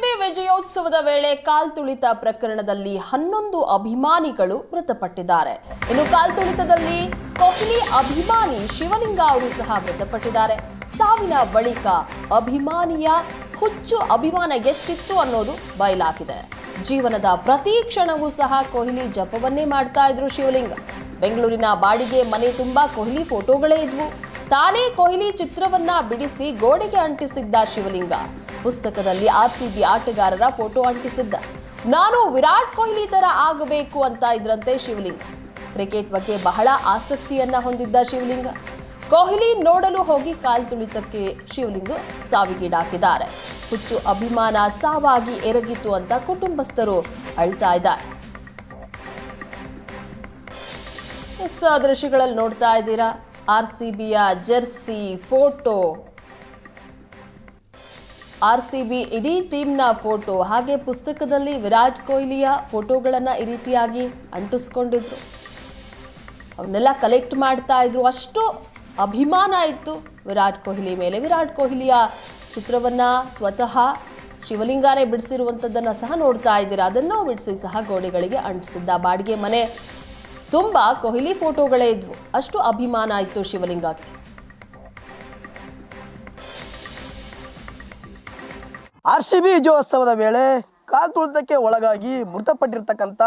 ವಿಜಯೋತ್ಸವದ ವೇಳೆ ಕಾಲ್ತುಳಿತ ಪ್ರಕರಣದಲ್ಲಿ ಹನ್ನೊಂದು ಅಭಿಮಾನಿಗಳು ಮೃತಪಟ್ಟಿದ್ದಾರೆ. ಇನ್ನು ಕಾಲ್ತುಳಿತದಲ್ಲಿ ಕೊಹ್ಲಿ ಅಭಿಮಾನಿ ಶಿವಲಿಂಗ ಅವರು ಸಹ ಮೃತಪಟ್ಟಿದ್ದಾರೆ. ಸಾವಿನ ಬಳಿಕ ಅಭಿಮಾನಿಯ ಹುಚ್ಚು ಅಭಿಮಾನ ಎಷ್ಟಿತ್ತು ಅನ್ನೋದು ಬಯಲಾಗಿದೆ. ಜೀವನದ ಪ್ರತಿ ಕ್ಷಣವೂ ಸಹ ಕೊಹ್ಲಿ ಜಪವನ್ನೇ ಮಾಡ್ತಾ ಇದ್ರು ಶಿವಲಿಂಗ. ಬೆಂಗಳೂರಿನ ಬಾಡಿಗೆ ಮನೆ ತುಂಬಾ ಕೊಹ್ಲಿ ಫೋಟೋಗಳೇ ಇದ್ವು. ತಾನೇ ಕೊಹ್ಲಿ ಚಿತ್ರವನ್ನ ಬಿಡಿಸಿ ಗೋಡೆಗೆ ಅಂಟಿಸಿದ್ದ ಶಿವಲಿಂಗ. ಪುಸ್ತಕದಲ್ಲಿ ಆರ್ಸಿಬಿ ಆಟಗಾರರ ಫೋಟೋ ಅಂಟಿಸಿದ್ದ. ನಾನು ವಿರಾಟ್ ಕೊಹ್ಲಿ ತರ ಆಗಬೇಕು ಅಂತ ಇದ್ರಂತೆ ಶಿವಲಿಂಗ. ಕ್ರಿಕೆಟ್ ಬಗ್ಗೆ ಬಹಳ ಆಸಕ್ತಿಯನ್ನ ಹೊಂದಿದ್ದ ಶಿವಲಿಂಗ. ಕೊಹ್ಲಿ ನೋಡಲು ಹೋಗಿ ಕಾಲ್ ತುಳಿತಕ್ಕೆ ಶಿವಲಿಂಗ ಸಾವಿಗೀಡಾಕಿದ್ದಾರೆ. ಹುಚ್ಚು ಅಭಿಮಾನ ಸಾವಾಗಿ ಎರಗಿತು ಅಂತ ಕುಟುಂಬಸ್ಥರು ಅಳ್ತಾ ಇದ್ದಾರೆ. ದೃಶ್ಯಗಳಲ್ಲಿ ನೋಡ್ತಾ ಇದ್ದೀರಾ. R C ಬಿಯ jersey photo. R C B ಇಡೀ ಟೀಮ್ನ ಫೋಟೋ, ಹಾಗೆ ಪುಸ್ತಕದಲ್ಲಿ ವಿರಾಟ್ ಕೊಹ್ಲಿಯ ಫೋಟೋಗಳನ್ನು ಈ ರೀತಿಯಾಗಿ ಅಂಟಿಸ್ಕೊಂಡಿದ್ರು. ಅವನ್ನೆಲ್ಲ ಕಲೆಕ್ಟ್ ಮಾಡ್ತಾ ಇದ್ರು. ಅಷ್ಟು ಅಭಿಮಾನ ಇತ್ತು ವಿರಾಟ್ ಕೊಹ್ಲಿ ಮೇಲೆ. ವಿರಾಟ್ ಕೊಹ್ಲಿಯ ಚಿತ್ರವನ್ನ ಸ್ವತಃ ಶಿವಲಿಂಗಾನೇ ಬಿಡಿಸಿರುವಂಥದ್ದನ್ನು ಸಹ ನೋಡ್ತಾ ಇದ್ದೀರಾ? ಅದನ್ನು ಬಿಡಿಸಿ ಸಹ ಗೋಡೆಗಳಿಗೆ ಅಂಟಿಸಿದ್ದ ಬಾಡಿಗೆ ಮನೆ. ತುಂಬ ಕೊಹ್ಲಿ ಫೋಟೋಗಳೇ ಇದ್ವು. ಅಷ್ಟು ಅಭಿಮಾನ ಇತ್ತು ಶಿವಲಿಂಗಗೆ. ಆರ್ ಸಿ ಬಿ ವಿಜಯೋತ್ಸವದ ವೇಳೆ ಕಾಲ್ತುಳಿತಕ್ಕೆ ಒಳಗಾಗಿ ಮೃತಪಟ್ಟಿರ್ತಕ್ಕಂಥ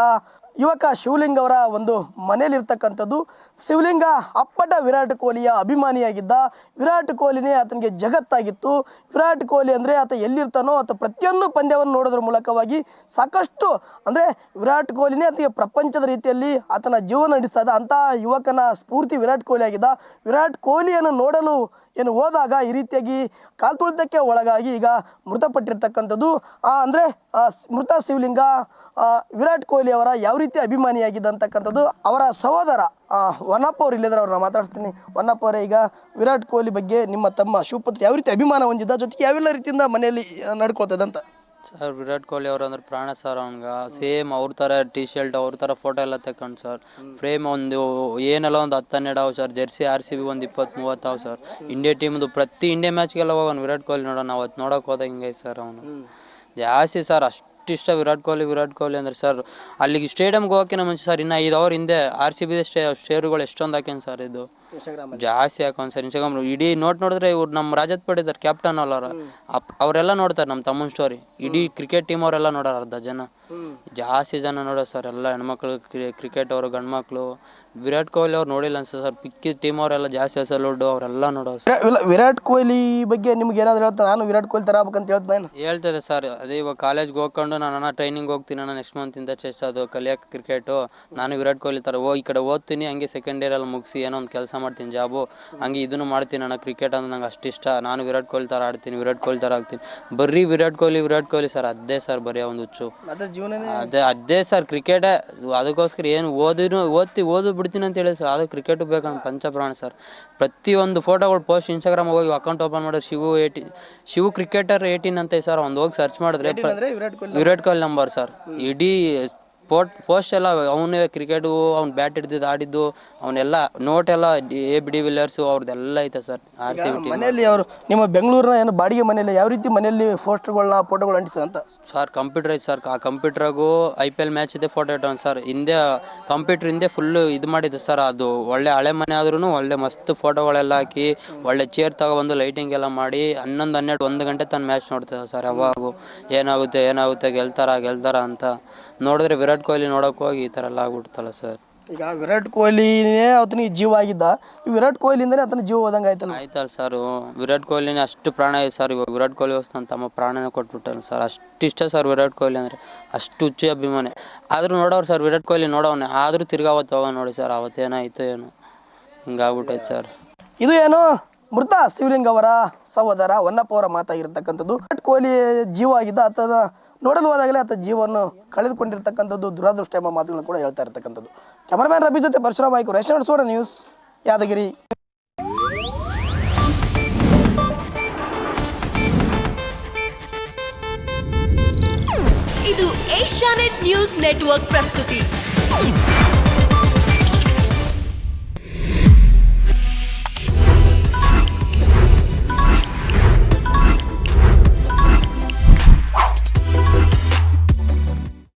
ಯುವಕ ಶಿವಲಿಂಗ್ ಅವರ ಒಂದು ಮನೆಯಲ್ಲಿರ್ತಕ್ಕಂಥದ್ದು. ಶಿವಲಿಂಗ ಅಪ್ಪಟ ವಿರಾಟ್ ಕೊಹ್ಲಿಯ ಅಭಿಮಾನಿಯಾಗಿದ್ದ. ವಿರಾಟ್ ಕೊಹ್ಲಿನೇ ಆತನಿಗೆ ಜಗತ್ತಾಗಿತ್ತು. ವಿರಾಟ್ ಕೊಹ್ಲಿ ಅಂದರೆ ಆತ ಎಲ್ಲಿರ್ತಾನೋ ಆತ ಪ್ರತಿಯೊಂದು ಪಂದ್ಯವನ್ನು ನೋಡೋದ್ರ ಮೂಲಕವಾಗಿ ಸಾಕಷ್ಟು ಅಂದರೆ ವಿರಾಟ್ ಕೊಹ್ಲಿನೇ ಆತನಿಗೆ ಪ್ರಪಂಚದ ರೀತಿಯಲ್ಲಿ ಆತನ ಜೀವನ ನಡೆಸಿದ. ಅಂಥ ಯುವಕನ ಸ್ಫೂರ್ತಿ ವಿರಾಟ್ ಕೊಹ್ಲಿ ಆಗಿದ್ದ. ವಿರಾಟ್ ಕೊಹ್ಲಿಯನ್ನು ನೋಡಲು ಏನು ಹೋದಾಗ ಈ ರೀತಿಯಾಗಿ ಕಾಲ್ತುಳಿತಕ್ಕೆ ಒಳಗಾಗಿ ಈಗ ಮೃತಪಟ್ಟಿರ್ತಕ್ಕಂಥದ್ದು. ಆ, ಅಂದರೆ ಮೃತ ಶಿವಲಿಂಗ ವಿರಾಟ್ ಕೊಹ್ಲಿ ಅವರ ಯಾವ ರೀತಿ ಅಭಿಮಾನಿಯಾಗಿದ್ದ ಅಂತಕ್ಕಂಥದ್ದು ಅವರ ಸಹೋದರ ವನ್ನಪ್ಪ ಅವ್ರು ಇಲ್ಲದ್ರೆ ಅವ್ರನ್ನ ಮಾತಾಡ್ತೀನಿ ವನ್ನಪ್ಪ ಅವರೇ ಈಗ ವಿರಾಟ್ ಕೊಹ್ಲಿ ಬಗ್ಗೆ ನಿಮ್ಮ ತಮ್ಮ ಶಿವಪುತ್ರ ಯಾವ ರೀತಿ ಅಭಿಮಾನ ಹೊಂದಿದ್ದ ಜೊತೆಗೆ ಯಾವೆಲ್ಲ ರೀತಿಯಿಂದ ಮನೆಯಲ್ಲಿ ನಡ್ಕೋತದಂತ ಸರ್ ವಿರಾಟ್ ಕೊಹ್ಲಿ ಅವ್ರು ಅಂದ್ರೆ ಪ್ರಾಣ ಸರ್ ಅವ್ನಿಗೆ. ಸೇಮ್ ಅವ್ರ ಥರ ಟಿ ಶರ್ಟ್ ಅವ್ರ ಥರ ಫೋಟೋ ಎಲ್ಲ ತಕೊಂಡ್ ಸರ್. ಫ್ರೇಮ್ ಒಂದು ಏನೆಲ್ಲ ಒಂದು ಹತ್ತು ಹನ್ನೆರಡು sir jersey R C B ಒಂದು ಇಪ್ಪತ್ತು ಮೂವತ್ತು ಅವು ಸರ್. ಇಂಡಿಯಾ ಟೀಮ್ದು ಪ್ರತಿ ಇಂಡಿಯಾ ಮ್ಯಾಚ್ಗೆಲ್ಲ ಹೋಗೋನು ವಿರಾಟ್ ಕೊಹ್ಲಿ ನೋಡೋಣ ಅವತ್ತು ನೋಡೋಕೆ ಹೋದ ಹಿಂಗೆ ಸರ್ ಅವನು. ಜಾಸ್ತಿ ಸರ್ ಅಷ್ಟು ಇಷ್ಟ ವಿರಾಟ್ ಕೊಹ್ಲಿ ವಿರಾಟ್ ಕೊಹ್ಲಿ ಅಂದರೆ ಸರ್ ಅಲ್ಲಿಗೆ ಸ್ಟೇಡಿಯಮ್ಗೆ ಹೋಗೋಕ್ಕಿಂತ ಮುಂಚೆ ಸರ್ ಇನ್ನು ಐದು ಅವರ್ ಹಿಂದೆ ಆರ್ ಸಿ ಬಿ ಸ್ಟೇ ಶೇರುಗಳು ಎಷ್ಟೊಂದು ಹಾಕ್ಯಾನ ಸರ್ ಇದು. ಜಾಸ್ತಿ ಹಾಕೋನ್ ಸರ್ ಇನ್ಸ್ಟಾಗ್ರಾಮ್ ಇಡೀ ನೋಟ್ ನೋಡಿದ್ರೆ ಇವ್ರು ನಮ್ಮ ರಾಜತ್ ಪಡಿದಾರೆ ಕ್ಯಾಪ್ಟನ್ ಅಲ್ಲ ಅವರೆಲ್ಲ ನೋಡ್ತಾರೆ ನಮ್ಮ ತಮ್ಮನ ಸ್ಟೋರಿ ಇಡೀ ಕ್ರಿಕೆಟ್ ಟೀಮ್ ಅವರೆಲ್ಲ ನೋಡೋರು ಅರ್ಧ ಜನ. ಜಾಸ್ತಿ ಜನ ನೋಡೋರು ಸರ್ ಎಲ್ಲ ಹೆಣ್ಮಕ್ಳು ಕ್ರಿಕೆಟ್ ಅವರು ಗಂಡ್ಮಕ್ಳು. ವಿರಾಟ್ ಕೊಹ್ಲಿ ಅವ್ರು ನೋಡಿಲ್ಲ ಅನ್ಸುತ್ತೆ ಸರ್ ಪಿಕ್ಕಿ ಟೀಮ್ ಅವರೆಲ್ಲ ಜಾಸ್ತಿ ಸಲುಡು ಅವರೆಲ್ಲ ನೋಡೋರು ಸರ್. ವಿರಾಟ್ ಕೊಹ್ಲಿ ಬಗ್ಗೆ ನಿಮ್ಗೆ ಏನಾದ್ರು ಹೇಳ್ತಾರೆ ನಾನು ವಿರಾಟ್ ಕೊಹ್ಲಿ ತರ ಆಗ್ಬೇಕಂತ ಹೇಳ್ತಾನೆ ಹೇಳ್ತದೆ ಸರ್ ಅದೇ ಇವಾಗ ಕಾಲೇಜ್ಗೆ ಹೋಗ್ಕೊಂಡು ನಾನು ಟ್ರೈನಿಂಗ್ ಹೋಗ್ತೀನಿ ನಾನು ನೆಕ್ಸ್ಟ್ ಮಂತ್ ಇಂದ ಚೆಸ್ಟ್ ಅದು ಕಲಿಯಕ್ಕೆ ಕ್ರಿಕೆಟು ನಾನು ವಿರಾಟ್ ಕೊಹ್ಲಿ ಥರ ಓ ಈ ಕಡೆ ಓದ್ತೀನಿ ಹಂಗೆ ಸೆಕೆಂಡ್ ಇಯರಲ್ಲಿ ಮುಗಿಸಿ ಏನೋ ಒಂದು ಕೆಲಸ ಮಾಡ್ತೀನಿ ಜಾಬು. ಹಂಗೆ ಇದನ್ನು ಮಾಡ್ತೀನಿ. ನಾನು ಕ್ರಿಕೆಟ್ ಅಂದ್ರೆ ನಂಗೆ ಅಷ್ಟು ಇಷ್ಟ. ನಾನು ವಿರಾಟ್ ಕೊಹ್ಲಿ ಥರ ಆಡ್ತೀನಿ ವಿರಾಟ್ ಕೊಹ್ಲಿ ಥರ ಆಗ್ತೀನಿ. ಬರೀ ವಿರಾಟ್ ಕೊಹ್ಲಿ ವಿರಾಟ್ ಕೊಹ್ಲಿ ಸರ್. ಅದೇ ಸರ್ ಬರೀ ಒಂದು ಹುಚ್ಚು. ಅದ್ರ ಅದೇ ಅದೇ ಸರ್ ಕ್ರಿಕೆಟೇ ಅದಕ್ಕೋಸ್ಕರ ಏನು ಓದಿನೂ ಓದ್ತಿ ಓದು ಬಿಡ್ತೀನಿ ಅಂತ ಹೇಳಿ ಸರ್. ಅದು ಕ್ರಿಕೆಟ್ ಬೇಕಂತ ಪಂಚಪ್ರಾಣ ಸರ್. ಪ್ರತಿಯೊಂದು ಫೋಟೋಗಳು ಪೋಸ್ಟ್ ಇನ್ಸ್ಟಾಗ್ರಾಮ್ ಹೋಗಿ ಅಕೌಂಟ್ ಓಪನ್ ಮಾಡಿದ್ರೆ Shivu eighty Shivu cricketer eighteen ಅಂತ ಸರ್ ಒಂದು ಹೋಗಿ ಸರ್ಚ್ ಮಾಡಿದ್ರೆ ವಿರಾಟ್ ಕೊಹ್ಲಿ ನಂಬರ್ ಸರ್. ಇಡೀ ಪೋಟ್ ಪೋಸ್ಟ್ ಎಲ್ಲ ಅವನೇ ಕ್ರಿಕೆಟು ಅವ್ನು ಬ್ಯಾಟ್ ಹಿಡ್ದಿದ್ದು ಆಡಿದ್ದು ಅವನ್ನೆಲ್ಲ ನೋಟ್ ಎಲ್ಲ ಎ ಬಿ ಡಿ ವಿಲಿಯರ್ಸು ಅವ್ರದ್ದೆಲ್ಲ ಐತೆ sir R C B team ಮನೆಯಲ್ಲಿ ಅವರು ನಿಮ್ಮ ಬೆಂಗಳೂರಿನ ಏನು ಬಾಡಿಗೆ ಮನೆಯಲ್ಲಿ ಯಾವ ರೀತಿ ಮನೆಯಲ್ಲಿ ಪೋಸ್ಟರ್ಗಳನ್ನ ಫೋಟೋಗಳು ಅಂಟಿಸದಂತ ಸರ್ ಕಂಪ್ಯೂಟರ್ ಐತೆ ಸರ್ ಆ ಕಂಪ್ಯೂಟ್ರಾಗೂ ಐ ಪಿ ಎಲ್ ಮ್ಯಾಚ್ ಇದೆ ಫೋಟೋ ಇಟ್ಟವನು ಸರ್. ಹಿಂದೆ ಕಂಪ್ಯೂಟರ್ ಹಿಂದೆ ಫುಲ್ಲು ಇದು ಮಾಡಿದ್ದು ಸರ್ ಅದು ಒಳ್ಳೆ ಹಳೆ ಮನೆ ಆದ್ರೂ ಒಳ್ಳೆ ಮಸ್ತ್ ಫೋಟೋಗಳೆಲ್ಲ ಹಾಕಿ ಒಳ್ಳೆ ಚೇರ್ ತಗೊಬಂದು ಲೈಟಿಂಗ್ ಎಲ್ಲ ಮಾಡಿ ಹನ್ನೊಂದು ಹನ್ನೆರಡು ಒಂದು ಗಂಟೆ ತನ್ನ ಮ್ಯಾಚ್ ನೋಡ್ತೇವೆ ಸರ್ ಯಾವಾಗೂ. ಏನಾಗುತ್ತೆ ಏನಾಗುತ್ತೆ ಗೆಲ್ತಾರ ಗೆಲ್ತಾರ ಅಂತ. ನೋಡಿದ್ರೆ ವಿರಾಟ್ ಕೊಹ್ಲಿ ನೋಡಕ್ಕೆ ಹೋಗಿ ಈ ಥರ ಎಲ್ಲ ಆಗ್ಬಿಡ್ತಲ್ಲ ಸರ್. ಈಗ ವಿರಾಟ್ ಕೊಹ್ಲಿನೇ ಆತನಿಗೆ ಜೀವ ಆಗಿದ್ದ. ಈ ವಿರಾಟ್ ಕೊಹ್ಲಿಯಿಂದನೇ ಆತನ ಜೀವ ಹೋದಂಗೆ ಆಯ್ತಲ್ಲ? ಆಯ್ತಲ್ಲ ಸರ್ ವಿರಾಟ್ ಕೊಹ್ಲಿನೇ ಅಷ್ಟು ಪ್ರಾಣ ಇದೆ ಸರ್ ಇವಾಗ ವಿರಾಟ್ ಕೊಹ್ಲಿ ಹೊಸ ನನ್ನ ತಮ್ಮ ಪ್ರಾಣನೇ ಕೊಟ್ಬಿಟ್ಟನು ಸರ್ ಅಷ್ಟು ಇಷ್ಟ ಸರ್ ವಿರಾಟ್ ಕೊಹ್ಲಿ ಅಂದರೆ. ಅಷ್ಟು ಹುಚ್ಚಿ ಅಭಿಮಾನಿ. ಆದರೂ ನೋಡೋರು ಸರ್ ವಿರಾಟ್ ಕೊಹ್ಲಿ ನೋಡೋನೆ ಆದರೂ ತಿರ್ಗಾವತ್ತು ಹೋಗ ನೋಡಿ ಸರ್ ಅವತ್ತೇನಾಯ್ತು ಏನು. ಹಿಂಗಾಗ್ಬಿಟ್ಟೈತೆ ಸರ್ ಇದು ಏನು? ಮೃತ ಶಿವಲಿಂಗ್ ಅವರ ಸಹೋದರ ಹೊನ್ನಪ್ಪ ಅವರ ಮಾತಾಗಿರ್ತಕ್ಕಂಥದ್ದು ವಿರಾಟ್ ಕೊಹ್ಲಿ ಜೀವ ಆಗಿದ್ದ ಆತನ ನೋಡಲು ಹೋದಾಗಲೇ ಆತ ಜೀವವನ್ನು ಕಳೆದುಕೊಂಡಿರ್ತಕ್ಕಂಥದ್ದು ದುರಾದೃಷ್ಟ ಎಂಬ ಮಾತುಗಳನ್ನು ಕೂಡ ಹೇಳ್ತಾ ಇರ್ತಕ್ಕಂಥದ್ದು. ಕ್ಯಾಮರಾಮ್ಯಾನ್ ರಬಿ ಜೊತೆ ಪರಶುರಾಮ್ ಆಯ್ಕು ರೇಷನ್ ಸೋಡ ನ್ಯೂಸ್ ಯಾದಗಿರಿ. ಇದು ಏಷ್ಯಾನೆಟ್ ನ್ಯೂಸ್ ನೆಟ್ವರ್ಕ್ ಪ್ರಸ್ತುತಿ.